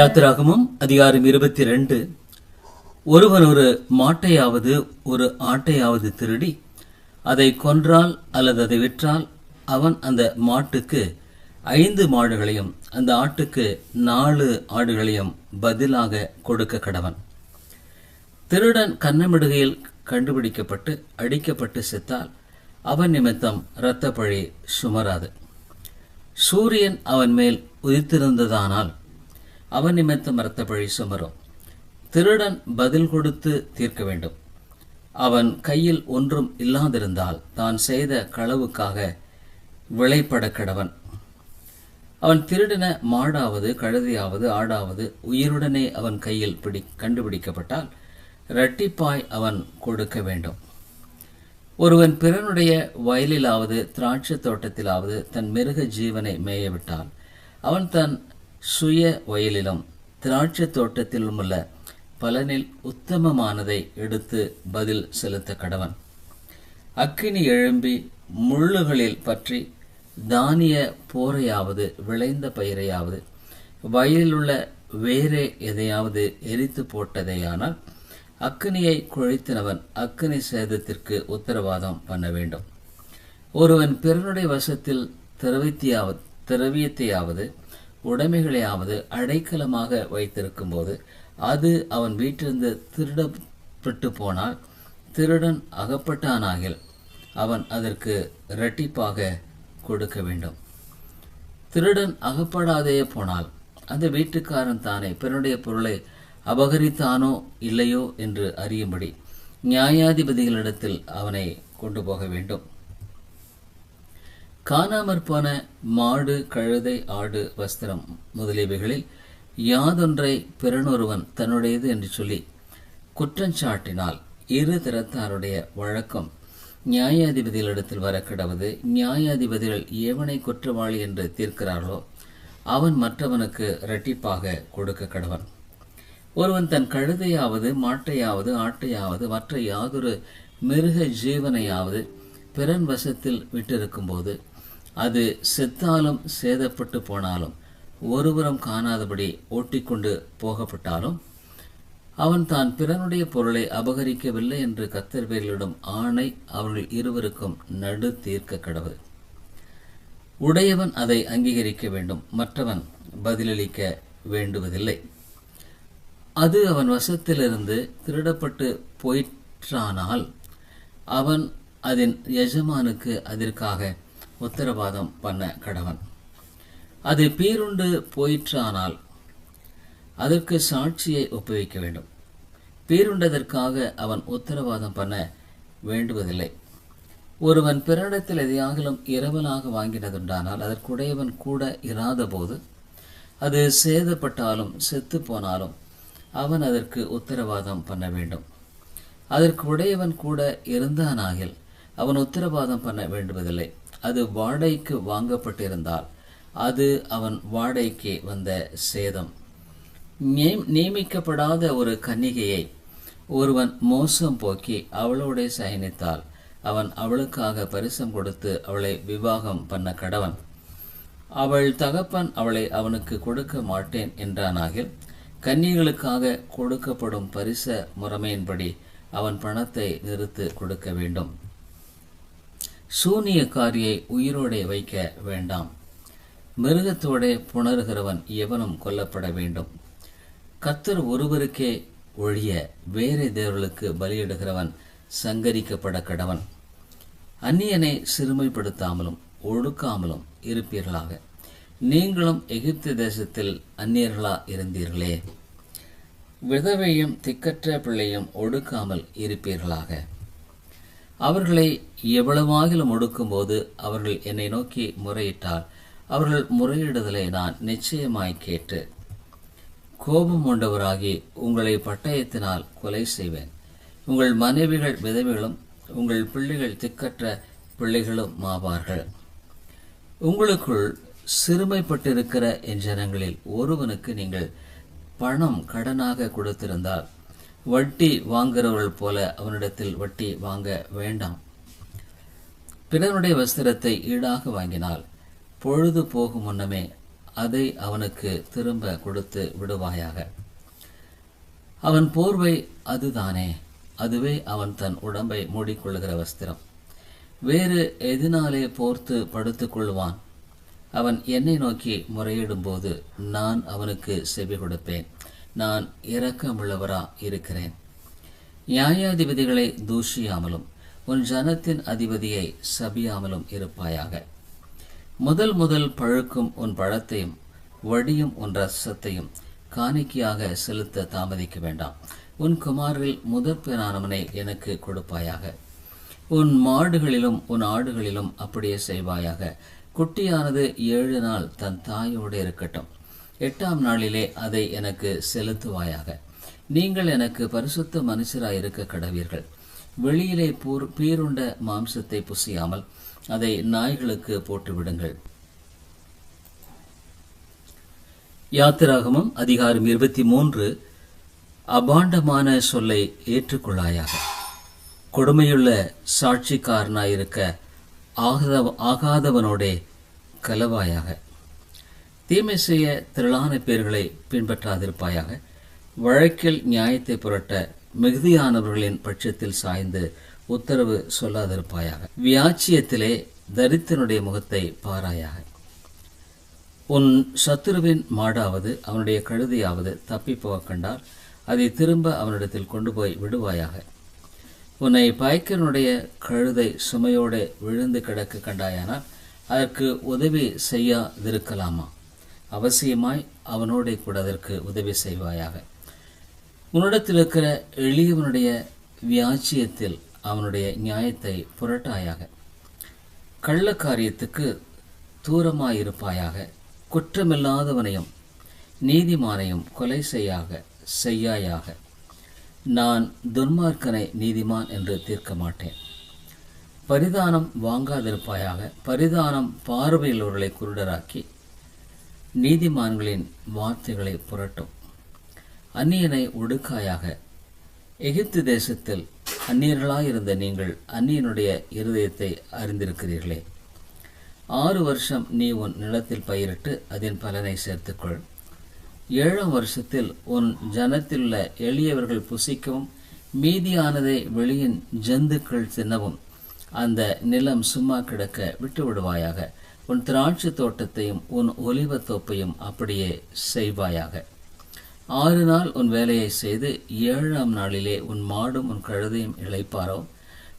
யாத்திராகமும் அதிகாரம் இருபத்தி ரெண்டு ஒருவன் ஒரு மாட்டையாவது ஒரு ஆட்டையாவது திருடி அதை கொன்றால் அல்லது அதை விற்றால் அவன் அந்த மாட்டுக்கு ஐந்து மாடுகளையும் அந்த ஆட்டுக்கு நாலு ஆடுகளையும் பதிலாக கொடுக்க கடவன். திருடன் கன்னமிடுகையில் கண்டுபிடிக்கப்பட்டு அடிக்கப்பட்டு செத்தால் அவன் நிமித்தம் இரத்தப்பழி சுமராது. சூரியன் அவன் மேல் உதித்திருந்ததானால் அவன் இரத்த பழி சுமரும். திருடன் பதில் கொடுத்து தீர்க்க வேண்டும். அவன் கையில் ஒன்றும் இல்லாதிருந்தால் தான் செய்த களவுக்காக விளைப்பட கடவன். அவன் திருடின மாடாவது கழுதையாவது ஆடாவது உயிருடனே அவன் கையில் பிடி கண்டுபிடிக்கப்பட்டால் இரட்டிப்பாய் அவன் கொடுக்க வேண்டும். ஒருவன் பிறனுடைய வயலிலாவது திராட்சை தோட்டத்திலாவது தன் மிருக ஜீவனை மேயவிட்டால் அவன் தன் சுய வயலிலும் திராட்சை தோட்டத்திலும் உள்ள பலனில் உத்தமமானதை எடுத்து பதில் செலுத்த கடவன். அக்கினி எழும்பி முள்ளுகளில் பற்றி தானிய போரையாவது விளைந்த பயிரையாவது வயலில் உள்ள வேறே எதையாவது எரித்து போட்டதையானால் அக்கினியை குழைத்தினவன் அக்கினி சேதத்திற்கு உத்தரவாதம் பண்ண வேண்டும். ஒருவன் பிறனுடைய வசத்தில் திரவித்தியாவது திரவியத்தையாவது உடைமைகளையாவது அடைக்கலமாக வைத்திருக்கும் போது அது அவன் வீட்டிலிருந்து திருடப்பட்டு போனால் திருடன் அகப்பட்டானாகில் அவன் அதற்கு இரட்டிப்பாக கொடுக்க வேண்டும். திருடன் அகப்படாதே போனால் அந்த வீட்டுக்காரன் தானே பிறனுடைய பொருளை அபகரித்தானோ இல்லையோ என்று அறியும்படி நியாயாதிபதிகளிடத்தில் அவனை கொண்டு போக வேண்டும். காணாமற் போன மாடு கழுதை ஆடு வஸ்திரம் முதலியவைகளில் யாதொன்றை பிறனொருவன் தன்னுடையது என்று சொல்லி குற்றஞ்சாட்டினால் இரு திறத்தாருடைய வழக்கம் நியாயாதிபதிகளிடத்தில் வர கிடவது நியாயாதிபதிகள் எவனை குற்றவாளி என்று தீர்க்கிறார்களோ அவன் மற்றவனுக்கு இரட்டிப்பாக கொடுக்க கடவன். ஒருவன் தன் கழுதையாவது மாட்டையாவது ஆட்டையாவது மற்ற யாதொரு மிருக ஜீவனையாவது பிறன் வசத்தில் விட்டிருக்கும்போது அது செத்தாலும் சேதப்பட்டு போனாலும் ஒருபுறம் காணாதபடி ஓட்டிக்கொண்டு போகப்பட்டாலும் அவன் தான் பிறனுடைய பொருளை அபகரிக்கவில்லை என்று கத்தர்வேலிடம் ஆணை அவர்கள் இருவருக்கும் நடு தீர்க்க கடவுள். உடையவன் அதை அங்கீகரிக்க வேண்டும் மற்றவன் பதிலளிக்க வேண்டுவதில்லை. அது அவன் வசத்திலிருந்து திருடப்பட்டு போயிற்றானால் அவன் அதன் எஜமானுக்கு அதற்காக உத்தரவாதம் பண்ண கடவன். அது பீருண்டு போயிற்றானால் அதற்கு சாட்சியை ஒப்புவிக்க வேண்டும். பீருண்டதற்காக அவன் உத்தரவாதம் பண்ண வேண்டுவதில்லை. ஒருவன் பிறனிடத்தில் எதையாகிலும் இரவலாக வாங்கினதுண்டானால் அதற்குடையவன் கூட இராதபோது அது சேதப்பட்டாலும் செத்து போனாலும் அவன் அதற்கு உத்தரவாதம் பண்ண வேண்டும். அதற்கு உடையவன் கூட இருந்தானாகில் அவன் உத்தரவாதம் பண்ண வேண்டுவதில்லை. அது வாடகைக்கு வாங்கப்பட்டிருந்தால் அது அவன் வாடகைக்கு வந்த சேதம். நியமிக்கப்படாத ஒரு கன்னிகையை ஒருவன் மோசம் போக்கி அவளோட சயனித்தால் அவன் அவளுக்காக பரிசம் கொடுத்து அவளை விவாகம் பண்ண கடவன். அவள் தகப்பன் அவளை அவனுக்கு கொடுக்க மாட்டேன் என்றானாகில் கன்னிகளுக்காக கொடுக்கப்படும் பரிச முறைமையின்படி அவன் பணத்தை நிறுத்து கொடுக்க வேண்டும். சூனியக்காரியை உயிரோடே வைக்க வேண்டாம். மிருகத்தோடே புணர்கிறவன் எவனும் கொல்லப்பட வேண்டும். கத்தர் ஒருவருக்கே ஒழிய வேறே தேவர்களுக்கு பலியிடுகிறவன் சங்கரிக்கப்பட கடவன். அந்நியனை சிறுமைப்படுத்தாமலும் ஒடுக்காமலும் இருப்பீர்களாக. நீங்களும் எகிப்து தேசத்தில் அந்நியர்களா இருந்தீர்களே. விதவையும் திக்கற்ற பிள்ளையும் ஒடுக்காமல் இருப்பீர்களாக. அவர்களை எவ்வளவாகிலும் ஒடுக்கும்போது அவர்கள் என்னை நோக்கி முறையிட்டால் அவர்கள் முறையிடுதலை நான் நிச்சயமாய் கேட்டு கோபம் கொண்டவராகி உங்களை பட்டயத்தினால் கொலை செய்வேன். உங்கள் மனைவிகள் விதவிகளும் உங்கள் பிள்ளைகள் திக்கற்ற பிள்ளைகளும் மாவார்கள் உங்களுக்குள் சிறுமைப்பட்டிருக்கிற என் ஜனங்களில் ஒருவனுக்கு நீங்கள் பணம் கடனாக கொடுத்திருந்தால் வட்டி வாங்குறவர்கள் போல அவனிடத்தில் வட்டி வாங்க வேண்டாம். பிறனுடைய வஸ்திரத்தை ஈடாக வாங்கினால் பொழுது போகும் முன்னமே அதை அவனுக்கு திரும்ப கொடுத்து விடுவாயாக. அவன் போர்வை அதுதானே அதுவே அவன் தன் உடம்பை மூடிக்கொள்ளுகிற வஸ்திரம். வேறு எதினாலே போர்த்து படுத்துக் கொள்வான். அவன் என்னை நோக்கி முறையிடும்போது நான் அவனுக்கு செவி கொடுப்பேன். நான் இரக்கமுள்ளவரா இருக்கிறேன். நியாயாதிபதிகளை தூஷியாமலும் உன் ஜனத்தின் அதிபதியை சபியாமலும் இருப்பாயாக. முதல் முதல் பழுக்கும் உன் பழத்தையும் வடியும் உன் ரசத்தையும் காணிக்கையாக செலுத்த தாமதிக்க வேண்டாம். உன் குமாரில் முதற்பெறானவனை எனக்கு கொடுப்பாயாக. உன் மாடுகளிலும் உன் ஆடுகளிலும் அப்படியே செய்வாயாக. குட்டியானது ஏழு நாள் தன் தாயோடு இருக்கட்டும். எட்டாம் நாளிலே அதை எனக்கு செலுத்துவாயாக. நீங்கள் எனக்கு பரிசுத்த மனுஷராய் இருக்க கடவீர்கள். வெளியிலே பூர் பீருண்ட மாம்சத்தை புசியாமல் அதை நாய்களுக்கு போட்டுவிடுங்கள். யாத்திராகமம் அதிகாரம் இருபத்தி மூன்று. அபாண்டமான சொல்லை ஏற்றுக்கொள்ளாயாக. கொடுமையுள்ள சாட்சிக்காரனாயிருக்க ஆகாத ஆகாதவனோடே கலவாயாக. தீமை செய்ய திரளான பேர்களை பின்பற்றாதிருப்பாயாக. வழக்கில் நியாயத்தை புரட்ட மிகுதியானவர்களின் பட்சத்தில் சாய்ந்து உத்தரவு சொல்லாதிருப்பாயாக. வியாச்சியத்திலே தரித்தினுடைய முகத்தை பாராயாக. உன் சத்துருவின் மாடாவது அவனுடைய கழுதையாவது தப்பி போக கண்டால் அதை திரும்ப அவனிடத்தில் கொண்டு போய் விடுவாயாக. உன்னை பாய்க்கனுடைய கழுதை சுமையோடு விழுந்து கிடக்க கண்டாயானால் அதற்கு உதவி செய்யாதிருக்கலாமா? அவசியமாய் அவனோட கூட அதற்கு உதவி செய்வாயாக. உன்னிடத்தில் இருக்கிற எளியவனுடைய வியாச்சியத்தில் அவனுடைய நியாயத்தை புரட்டாயாக. கள்ள காரியத்துக்கு தூரமாயிருப்பாயாக. குற்றமில்லாதவனையும் நீதிமானையும் கொலை செய்யாக செய்யாயாக. நான் துன்மார்க்கனை நீதிமான் என்று தீர்க்க மாட்டேன். பரிதானம் வாங்காதிருப்பாயாக. பரிதானம் பார்வையுள்ளவர்களை குருடராக்கி நீதிமான்களின் வார்த்தைகளை புரட்டும். அந்நியனை ஒடுக்காயாக. எகிப்து தேசத்தில் அந்நியர்களாயிருந்த நீங்கள் அந்நியனுடைய இருதயத்தை அறிந்திருக்கிறீர்களே. ஆறு வருஷம் நீ உன் நிலத்தில் பயிரிட்டு அதன் பலனை சேர்த்துக்கொள். ஏழாம் வருஷத்தில் உன் ஜனத்திலுள்ள எளியவர்கள் புசிக்கவும் மீதியானதை வெளியின் ஜந்துக்கள் தின்னவும் அந்த நிலம் சும்மா கிடக்க விட்டு விடுவாயாக உன் திராட்சை தோட்டத்தையும் உன் ஒலிவத் தோப்பையும் அப்படியே செய்வாயாக. ஆறு நாள் உன் வேலையை செய்து ஏழாம் நாளிலே உன் மாடும் உன் கழுதையும் இளைப்பாரோ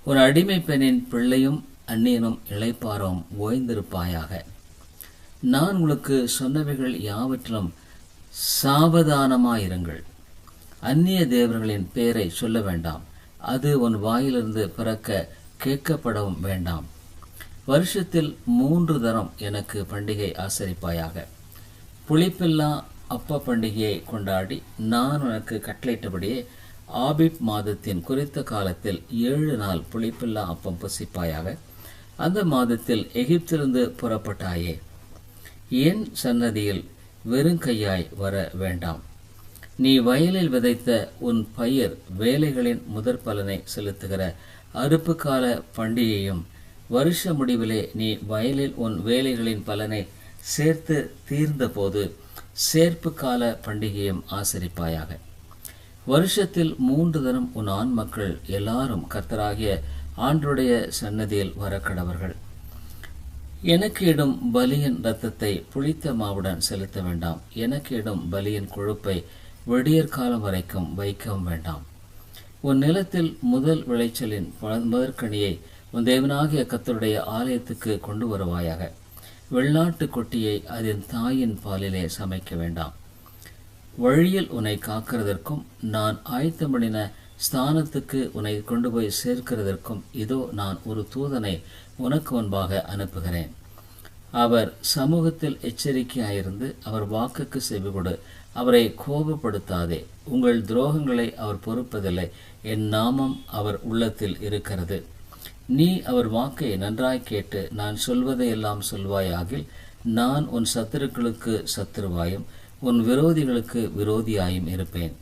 உன் அடிமை பெண்ணின் பிள்ளையும் அந்நியனும் இழைப்பாரோம் ஓய்ந்திருப்பாயாக. நான் உங்களுக்கு சொன்னவைகள் யாவற்றிலும் சாவதானமாயிருங்கள். அந்நிய தேவர்களின் பெயரை சொல்ல வேண்டாம். அது உன் வாயிலிருந்து பிறக்க கேட்கப்படவும் வேண்டாம். வருஷத்தில் மூன்று தரம் எனக்கு பண்டிகை ஆசரிப்பாயாக. புளிப்பில்லா அப்ப பண்டிகையை கொண்டாடி நான் உனக்கு கட்டளையிட்டபடியே ஆபிப் மாதத்தின் குறித்த காலத்தில் ஏழு நாள் புளிப்பில்லா அப்பம் புசிப்பாயாக. அந்த மாதத்தில் எகிப்திலிருந்து புறப்பட்டாயே. என் சன்னதியில் வெறுங்கையாய் வர வேண்டாம். நீ வயலில் விதைத்த உன் பயிர் வேலைகளின் முதற் பலனை செலுத்துகிற அறுப்பு கால பண்டிகையும் வருஷ முடிவிலே நீ வயலில் உன் வேலைகளின் பலனை சேர்த்து தீர்ந்தபோது சேர்ப்பு கால பண்டிகையும் ஆசரிப்பாயாக. வருஷத்தில் மூன்று தினம் உன் ஆண் மக்கள் எல்லாரும் கர்த்தராகிய ஆண்டுடைய சன்னதியில் வரக்கடவர்கள். எனக்கு இடும் பலியின் இரத்தத்தை புளித்த மாவுடன் செலுத்த வேண்டாம். எனக்கு இடும் பலியின் கொழுப்பை வெடியற்காலம் வரைக்கும் வைக்கவும் வேண்டாம். உன் நிலத்தில் முதல் விளைச்சலின் ப- முதற்கனியை உன் தேவனாகிய கத்தருடைய ஆலயத்துக்கு கொண்டு வருவாயாக. வெள்ளாட்டு கொட்டியை அதன் தாயின் பாலிலே சமைக்க வேண்டாம். வழியில் உன்னை காக்கிறதற்கும் நான் ஆயத்தமடின ஸ்தானத்துக்கு உன்னை கொண்டு போய் சேர்க்கிறதற்கும் இதோ நான் ஒரு தூதனை உனக்கு முன்பாக அனுப்புகிறேன். அவர் சமூகத்தில் எச்சரிக்கையாயிருந்து அவர் வாக்குக்கு செவிகொடு அவரை கோபப்படுத்தாதே. உங்கள் துரோகங்களை அவர் பொறுப்பதில்லை. என் நாமம் அவர் உள்ளத்தில் இருக்கிறது. நீ அவர் வாக்கை நன்றாய் கேட்டு நான் சொல்வதையெல்லாம் சொல்வாயாகில் நான் உன் சத்துருக்களுக்கு சத்துருவாயும் உன் விரோதிகளுக்கு விரோதியாயும் இருப்பேன்.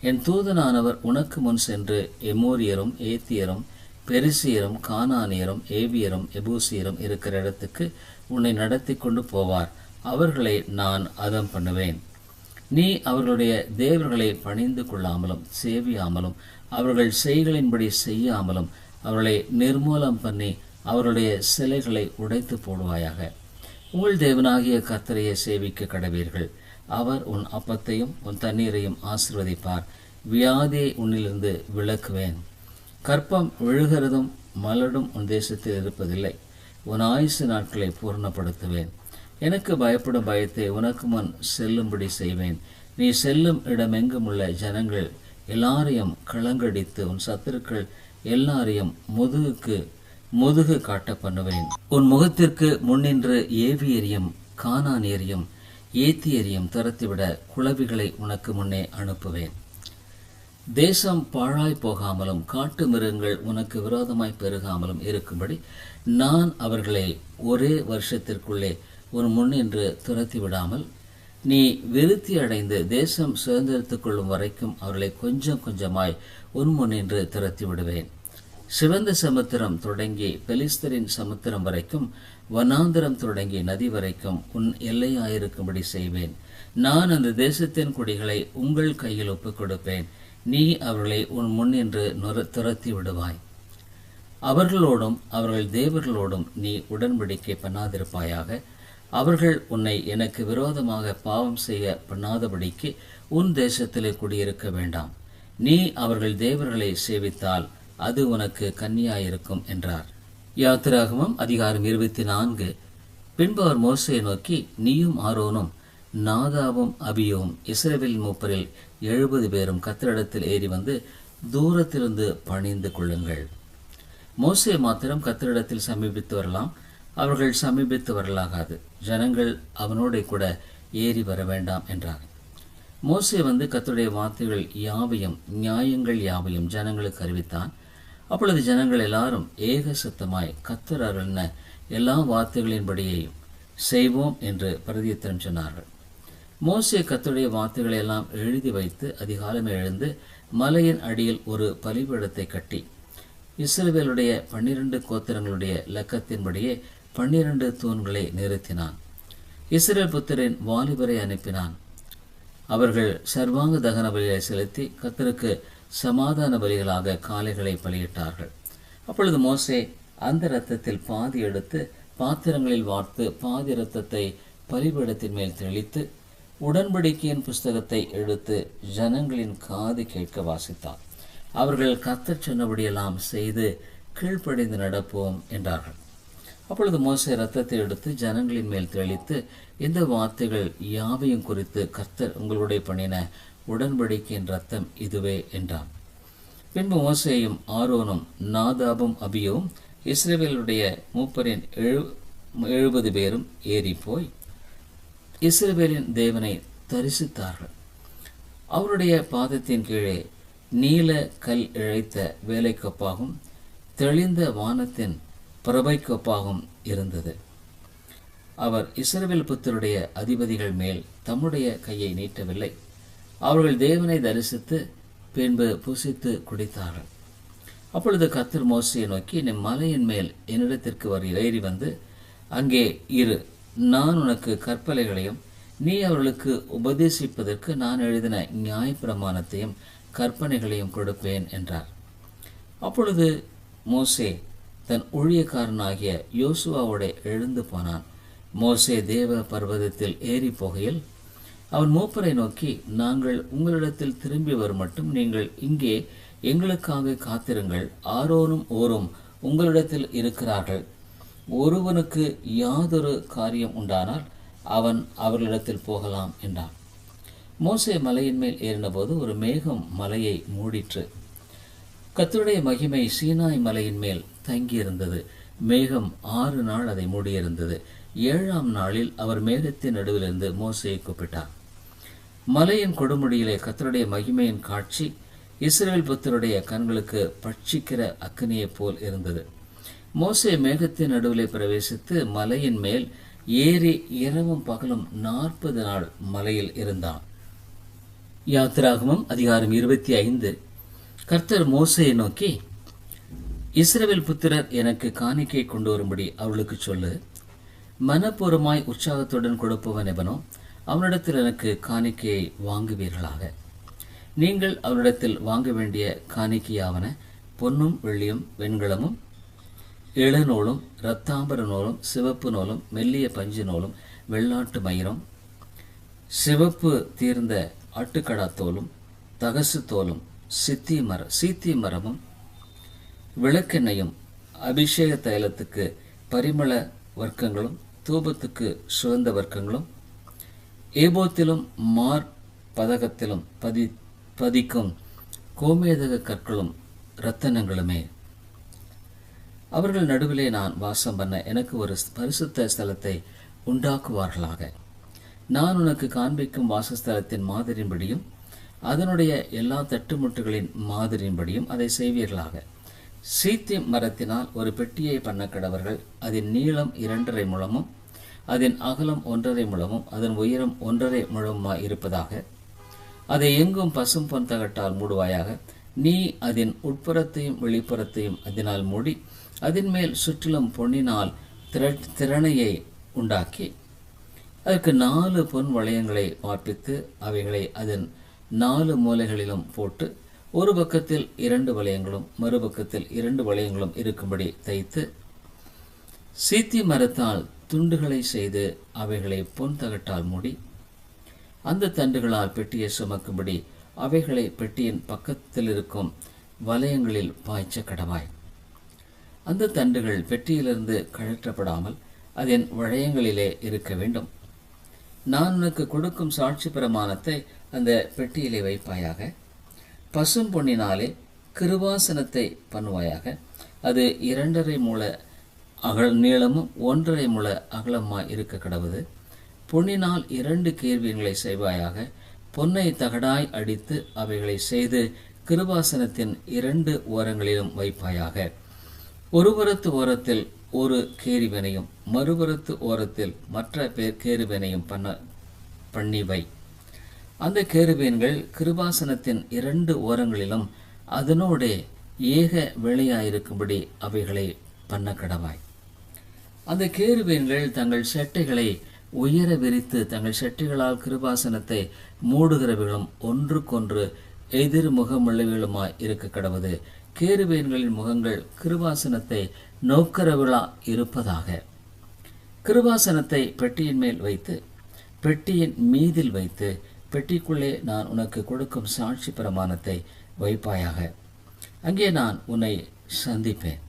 என் தூதனானவர் உனக்கு முன் சென்று எமோரியரும் ஏத்தியரும் பெரிசியரும் கானானியரும் ஏவியரும் எபூசியரும் இருக்கிற இடத்துக்கு உன்னை நடத்தி கொண்டு போவார். அவர்களை நான் அதம் பண்ணுவேன். நீ அவர்களுடைய தேவர்களை பணிந்து கொள்ளாமலும் சேவியாமலும் அவர்கள் செய்களின்படி செய்யாமலும் அவர்களை நிர்மூலம் பண்ணி அவருடைய சிலைகளை உடைத்து போடுவாயாக. உங்கள் தேவனாகிய கர்த்தரையை சேவிக்க கடவீர்கள். அவர் உன் அப்பத்தையும் உன் தண்ணீரையும் ஆசிர்வதிப்பார். வியாதியை உன்னிலிருந்து விளக்குவேன் கற்பம் விழுகிறதும் மலடும் உன் தேசத்தில் இருப்பதில்லை. உன் ஆயுசு நாட்களை பூர்ணப்படுத்துவேன். எனக்கு பயப்படும் பயத்தை உனக்கு முன் செல்லும்படி செய்வேன். நீ செல்லும் இடமெங்கும் உள்ள ஜனங்கள் எல்லாரையும் களங்கடித்து உன் சத்துருக்கள் எல்லாரையும் முதுகுக்கு முதுகு காட்ட பண்ணுவேன் உன் முகத்திற்கு முன்னின்று ஏவி எரியும் கானான் எரியும் ஏத்தி எரியும் துரத்திவிட குளவிகளை உனக்கு முன்னே அனுப்புவேன். தேசம் பாழாய் போகாமலும் காட்டு மிருகங்கள் உனக்கு விரோதமாய் பெருகாமலும் இருக்கும்படி நான் அவர்களை ஒரே வருஷத்திற்குள்ளே உன் முன்னின்று துரத்தி விடாமல் நீ விருத்தி அடைந்து தேசம் சுதந்திரத்துக் கொள்ளும் வரைக்கும் அவர்களை கொஞ்சம் கொஞ்சமாய் உன் என்று துரத்தி விடுவேன். சிவந்த சமுத்திரம் தொடங்கி பெலிஸ்தரின் சமுத்திரம் வரைக்கும் வனாந்திரம் தொடங்கி நதி வரைக்கும் உன் எல்லையாயிருக்கும்படி செய்வேன். நான் அந்த தேசத்தின் குடிகளை உங்கள் கையில் ஒப்புக் கொடுப்பேன். நீ அவர்களை உன் முன் என்று துரத்தி விடுவாய். அவர்களோடும் அவர்கள் தேவர்களோடும் நீ உடன்படிக்கை பண்ணாதிருப்பாயாக. அவர்கள் உன்னை எனக்கு விரோதமாக பாவம் செய்ய பண்ணாதபடிக்கு உன் தேசத்திலே குடியிருக்க வேண்டாம். நீ அவர்கள் தேவர்களை சேவித்தால் அது உனக்கு கன்னியாயிருக்கும் என்றார். யாத்திராகமம் அதிகாரம் இருபத்தி நான்கு. பின்பு அவர் மோசையை நோக்கி நீயும் ஆரோனும் நாதாவும் அபியும் இஸ்ரேவில் மூப்பரில் எழுபது பேரும் கத்திரிடத்தில் ஏறி வந்து தூரத்திலிருந்து பணிந்து கொள்ளுங்கள். மோசே மாத்திரம் கத்திரிடத்தில் சமீபித்து வரலாம். அவர்கள் சமீபித்து வரலாகாது. ஜனங்கள் அவனோட கூட ஏறி வர வேண்டாம் என்றார். மோசே வந்து கத்துடைய வார்த்தைகள் யாவையும் நியாயங்கள் யாவையும் ஜனங்களுக்கு அறிவித்தான். அப்பொழுது ஜனங்கள் எல்லாரும் ஏக சத்தமாய் கத்தர் அருளின எல்லா வார்த்தைகளின்படியையும் செய்வோம் என்று பிரதித்திரம் சொன்னார்கள். மோசே கத்துடைய வார்த்தைகளை எல்லாம் எழுதி வைத்து அதிகாலமே எழுந்து மலையின் அடியில் ஒரு பலிபீடத்தை கட்டி இஸ்ரவேலுடைய பன்னிரண்டு கோத்திரங்களுடைய லக்கத்தின்படியே பன்னிரண்டு தூண்களை நிறுத்தினான். இஸ்ரேல் புத்திரின் வாலிபரை அனுப்பினான். அவர்கள் சர்வாங்க தகன பலிகளை செலுத்தி கத்தருக்கு சமாதான பலிகளாக காளைகளை பலியிட்டார்கள். அப்பொழுது மோசே அந்த இரத்தத்தில் பாதி எடுத்து பாத்திரங்களில் வார்த்து பாதி இரத்தத்தை பலிபீடத்தின் மேல் தெளித்து உடன்படிக்கையின் புஸ்தகத்தை எடுத்து ஜனங்களின் காது கேட்க வாசித்தார். அவர்கள் கத்தர் சொன்னபடியெல்லாம் செய்து கீழ்ப்படிந்து நடப்போம் என்றார்கள். அப்பொழுது மோசே ரத்தத்தை எடுத்து ஜனங்களின் மேல் தெளித்து இந்த வார்த்தைகள் யாவையும் குறித்து கர்த்தர் உங்களுடைய பண்ணின உடன்படிக்கையின் ரத்தம் இதுவே என்றான் பின்பு மோசேயும் ஆரோனும் நாதாபும் அபியும் இஸ்ரேவேலுடைய மூப்பரின் எழு எழுபது பேரும் ஏறி போய் இஸ்ரேவேலின் தேவனை தரிசித்தார்கள். அவருடைய பாதத்தின் கீழே நீல கல் இழைத்த வேலைக்கொப்பாகவும் தெளிந்த வானத்தின் பிரபைக்கொப்பாகவும் இருந்தது. அவர் இஸ்ரவேல் புத்தருடைய அதிபதிகள் மேல் தம்முடைய கையை நீட்டவில்லை. அவர்கள் தேவனை தரிசித்து பின்பு புசித்து குடித்தார்கள். அப்பொழுது கத்தர் மோசையை நோக்கி நீ மலையின் மேல் என்னிடத்திற்கு வர ஏறி வந்து அங்கே இரு. நான் உனக்கு கற்பலைகளையும் நீ அவர்களுக்கு உபதேசிப்பதற்கு நான் எழுதின நியாய பிரமாணத்தையும் கற்பனைகளையும் கொடுப்பேன் என்றார். அப்பொழுது மோசே தன் ஊழியக்காரனாகிய யோசுவாவோட எழுந்து போனான். மோசே தேவ பர்வதத்தில் ஏறி போகையில் அவன் மூப்பரை நோக்கி நாங்கள் உங்களிடத்தில் திரும்பி வரும் மட்டும் நீங்கள் இங்கே எங்களுக்காக காத்திருங்கள். ஆரோனும் ஓரும் உங்களிடத்தில் இருக்கிறார்கள். ஒருவனுக்கு யாதொரு காரியம் உண்டானால் அவன் அவர்களிடத்தில் போகலாம் என்றான். மோசே மலையின் மேல் ஏறினபோது ஒரு மேகம் மலையை மூடிற்று. கர்த்தருடைய மகிமை சீனாய் மலையின் மேல் தங்கியிருந்தது. மேகம் ஆறு நாள் அதை மூடியிருந்தது. ஏழாம் நாளில் அவர் மேகத்தின் நடுவிலிருந்து மோசையை கூப்பிட்டார். மலையின் கொடுமுடியிலே கர்த்தருடைய மகிமையின் காட்சி இஸ்ரேல் புத்தருடைய கண்களுக்கு பட்சிக்கிற அக்கினியைப் போல் இருந்தது. மோசே மேகத்தின் நடுவிலே பிரவேசித்து மலையின் மேல் ஏறி இரவும் பகலும் நாற்பது நாள் மலையில் இருந்தான். யாத்திராகமம் அதிகாரம் இருபத்தி ஐந்து. கர்த்தர் மோசையை நோக்கி இஸ்ரேல் புத்திரர் எனக்கு காணிக்கை கொண்டு வரும்படி அவளுக்கு சொல்லு. மனப்பூர்வமாய் உற்சாகத்துடன் கொடுப்பவன் எவனோ அவனிடத்தில் எனக்கு காணிக்கையை வாங்குவீர்களாக. நீங்கள் அவரிடத்தில் வாங்க வேண்டிய காணிக்கையாவன பொன்னும் வெள்ளியும் வெண்கலமும் இளநூலும் இரத்தாம்பர நூலும் சிவப்பு நூலும் மெல்லிய பஞ்சு நூலும் வெள்ளாட்டு மயிரும் சிவப்பு தீர்ந்த ஆட்டுக்கடா தோலும் தகசு தோலும் சித்தி மர சீத்தி மரமும் விளக்கெண்ணையும் அபிஷேக தைலத்துக்கு பரிமள வர்க்கங்களும் தூபத்துக்கு சுகந்த வர்க்கங்களும் ஏபோத்திலும் மார் பதகத்திலும் பதி பதிக்கும் கோமேதக கற்களும் இரத்தனங்களுமே. அவர்கள் நடுவிலே நான் வாசம் பண்ண எனக்கு ஒரு பரிசுத்த ஸ்தலத்தை உண்டாக்குவார்களாக. நான் உனக்கு காண்பிக்கும் வாசஸ்தலத்தின் மாதிரியின்படியும் அதனுடைய எல்லா தட்டுமுட்டுகளின் மாதிரியின்படியும் அதை செய்வீர்களாக. சீத்தி மரத்தினால் ஒரு பெட்டியை பண்ண கடவர்கள் அதன் நீளம் இரண்டரை முழமும் அதன் அகலம் ஒன்றரை முழமும் அதன் உயரம் ஒன்றரை முழமுமாய் இருப்பதாக. அதை எங்கும் பசும் பொன் தகட்டால் மூடுவாயாக. நீ அதன் உட்புறத்தையும் வெளிப்புறத்தையும் அதனால் மூடி அதன் மேல் சுற்றிலும் பொன்னினால் திர- திறனையை உண்டாக்கி அதற்கு நாலு பொன் வளையங்களை வார்ப்பித்து அவைகளை அதன் நாலு மூலைகளிலும் போட்டு ஒரு பக்கத்தில் இரண்டு வளையங்களும் மறுபக்கத்தில் இரண்டு வளையங்களும் இருக்கும்படி தைத்து சீத்தி மரத்தால் துண்டுகளை செய்து அவைகளை பொன் தகட்டால் மூடி அந்த தண்டுகளால் பெட்டியை சுமக்கும்படி அவைகளை பெட்டியின் பக்கத்தில் இருக்கும் வலயங்களில் பாய்ச்ச கடவாய். அந்த தண்டுகள் பெட்டியிலிருந்து கழற்றப்படாமல் அதன் வளையங்களிலே இருக்க வேண்டும். நான் உனக்கு கொடுக்கும் சாட்சி பிரமாணத்தை அந்த பெட்டியிலே வைப்பாயாக. பசும் பொன்னினாலே கிருவாசனத்தை பண்ணுவாயாக. அது இரண்டரை மூல அகல் நீளமும் ஒன்றரை முழ அகலமாக இருக்க கடவுது. பொன்னினால் இரண்டு கேள்விகளை செய்வாயாக. பொன்னை தகடாய் அடித்து அவைகளை செய்து கிருபாசனத்தின் இரண்டு ஓரங்களிலும் வைப்பாயாக. ஒருபுறத்து ஓரத்தில் ஒரு கேரிவனையும் மறுபுறத்து ஓரத்தில் மற்ற பேர் கேருவினையும் பண்ண பண்ணி வை அந்த கேருபீன்கள் கிருபாசனத்தின் இரண்டு ஓரங்களிலும் அதனோடே ஏக வேலையாயிருக்கும்படி அவைகளை பண்ண கடவாய். அந்த கேருபீன்கள் தங்கள் செட்டைகளை உயர விரித்து தங்கள் செட்டைகளால் கிருபாசனத்தை மூடுகிறவர்களும் ஒன்றுக்கொன்று எதிர் முகமுள்ளவர்களுமாய் இருக்க கடவுது. கேருபீன்களின் முகங்கள் கிருபாசனத்தை நோக்கிறவர்களா இருப்பதாக. கிருபாசனத்தை பெட்டியின் மேல் வைத்து பெட்டியின் மீதில் வைத்து பெட்டிக்குள்ளே நான் உனக்கு கொடுக்கும் சாட்சி பிரமாணத்தை வைப்பாயாக. அங்கே நான் உன்னை சந்திப்பேன்.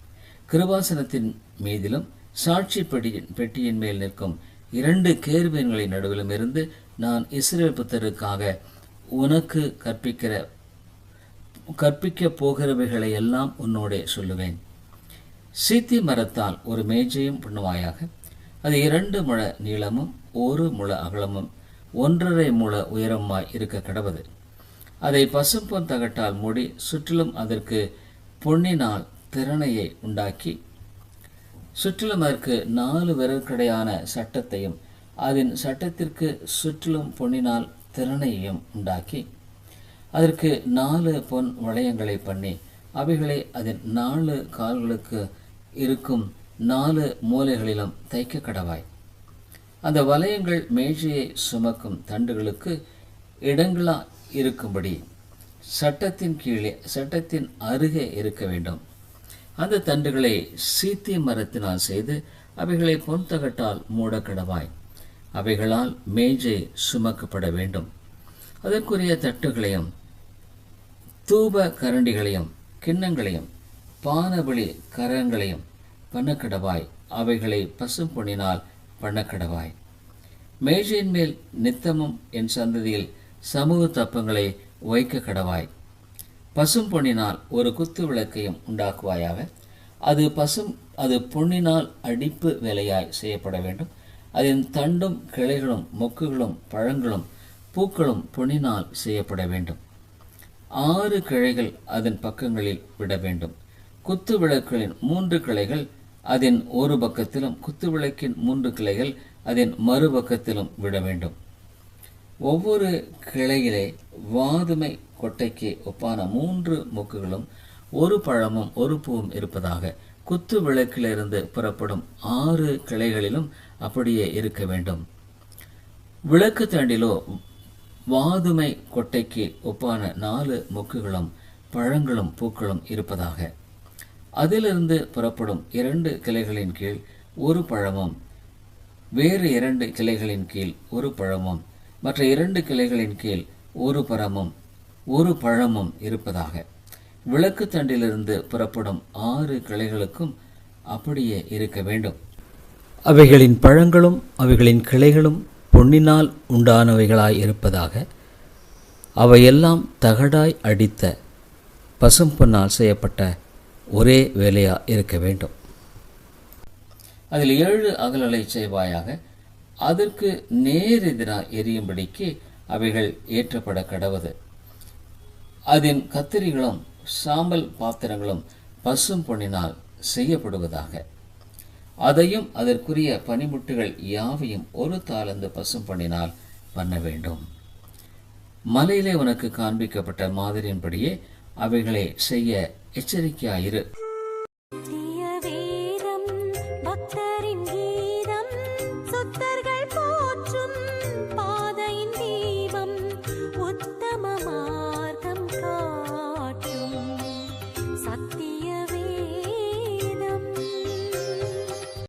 கிருபாசனத்தின் மீதிலும் சாட்சி பெட்டியின் பெட்டியின் மேல் நிற்கும் இரண்டு கேர்வீன்களின் நடுவிலும் இருந்து நான் இஸ்ரேல் புத்தருக்காக உனக்கு கற்பிக்கிற கற்பிக்க போகிறவைகளை எல்லாம் உன்னோடே சொல்லுவேன். சீத்தி மரத்தால் ஒரு மேஜையும் பண்ணுவாயாக. அது இரண்டு முழ நீளமும் ஒரு முழ அகலமும் ஒன்றரை முழ உயரமாய் இருக்க கடவது. அதை பசும்பொன் தகட்டால் மூடி சுற்றிலும் அதற்கு பொன்னினால் திறனையை உண்டாக்கி சுற்றிலும் அதற்கு நாலு விரற்கடையான சட்டத்தையும் அதன் சட்டத்திற்கு சுற்றிலும் பொன்னினால் திறனையும் உண்டாக்கி அதற்கு நாலு பொன் வளையங்களை பண்ணி அவைகளை அதன் நாலு கால்களுக்கு இருக்கும் நாலு மூலைகளிலும் தைக்க கடவாய். அந்த வளையங்கள் மேஜையை சுமக்கும் தண்டுகளுக்கு இடங்களா இருக்கும்படி சட்டத்தின் கீழே சட்டத்தின் அருகே இருக்க வேண்டும். அந்த தண்டுகளை சீத்தி மரத்தினால் செய்து அவைகளை பொன் தகட்டால் மூட அவைகளால் மேஜை சுமக்கப்பட வேண்டும். அதற்குரிய தட்டுகளையும் தூப கரண்டிகளையும் கிண்ணங்களையும் பானபலி கரங்களையும் பண்ணக்கடவாய் அவைகளை பசும் பொன்னினால் பண்ணக்கடவாய் மேஜையின் மேல் நித்தமும் என் சந்ததியில் சமூக தப்பங்களை வைக்க கடவாய் பசும் பொன்னினால் ஒரு குத்து விளக்கையும் உண்டாக்குவாயாக. அது பசும் அது பொன்னினால் அடிப்பு வேலையாய் செய்யப்பட வேண்டும். அதன் தண்டும் கிளைகளும் மொக்குகளும் பழங்களும் பூக்களும் பொன்னினால் செய்யப்பட வேண்டும். ஆறு கிளைகள் அதன் பக்கங்களில் விட வேண்டும். குத்து விளக்குகளின் மூன்று கிளைகள் அதன் ஒரு பக்கத்திலும் குத்து விளக்கின் மூன்று கிளைகள் அதன் மறுபக்கத்திலும் விட வேண்டும். ஒவ்வொரு கிளையிலே வாதுமை கொட்டைக்கு ஒப்பான மூன்று மொக்குகளும் ஒரு பழமும் ஒரு பூவும் இருப்பதாக குத்து விளக்கிலிருந்து புறப்படும் ஆறு கிளைகளிலும் அப்படியே இருக்க வேண்டும். விளக்கு தண்டிலோ வாதுமை கொட்டைக்கு ஒப்பான நாலு மொக்குகளும் பழங்களும் பூக்களும் இருப்பதாக அதிலிருந்து புறப்படும் இரண்டு கிளைகளின் கீழ் ஒரு பழமும் வேறு இரண்டு கிளைகளின் கீழ் ஒரு பழமும் மற்ற இரண்டு கிளைகளின் கீழ் ஒரு பழமும் ஒரு பழமும் இருப்பதாக. விளக்கு தண்டிலிருந்து புறப்படும் ஆறு கிளைகளுக்கும் அப்படியே இருக்க வேண்டும். அவைகளின் பழங்களும் அவைகளின் கிளைகளும் பொன்னினால் உண்டானவைகளாய் இருப்பதாக. அவையெல்லாம் தகடாய் அடித்த பசும்பொன்னால் செய்யப்பட்ட ஒரே வேலையா இருக்க வேண்டும். அதில் ஏழு அகலலை செய்வாயாக அதற்கு நேரெதிராக எரியும்படிக்கு அவைகள் ஏற்றப்பட கடவுது. அதன் கத்திரிகளும் சாம்பல் பாத்திரங்களும் பசும் பொன்னினால் செய்யப்படுவதாக. அதையும் அதற்குரிய பனிமுட்டுகள் யாவையும் ஒரு தாளந்து பசும் பண்ணினால் பண்ண வேண்டும். மலையிலே உனக்கு காண்பிக்கப்பட்ட மாதிரியின்படியே அவைகளை செய்ய எச்சரிக்கையாயிரு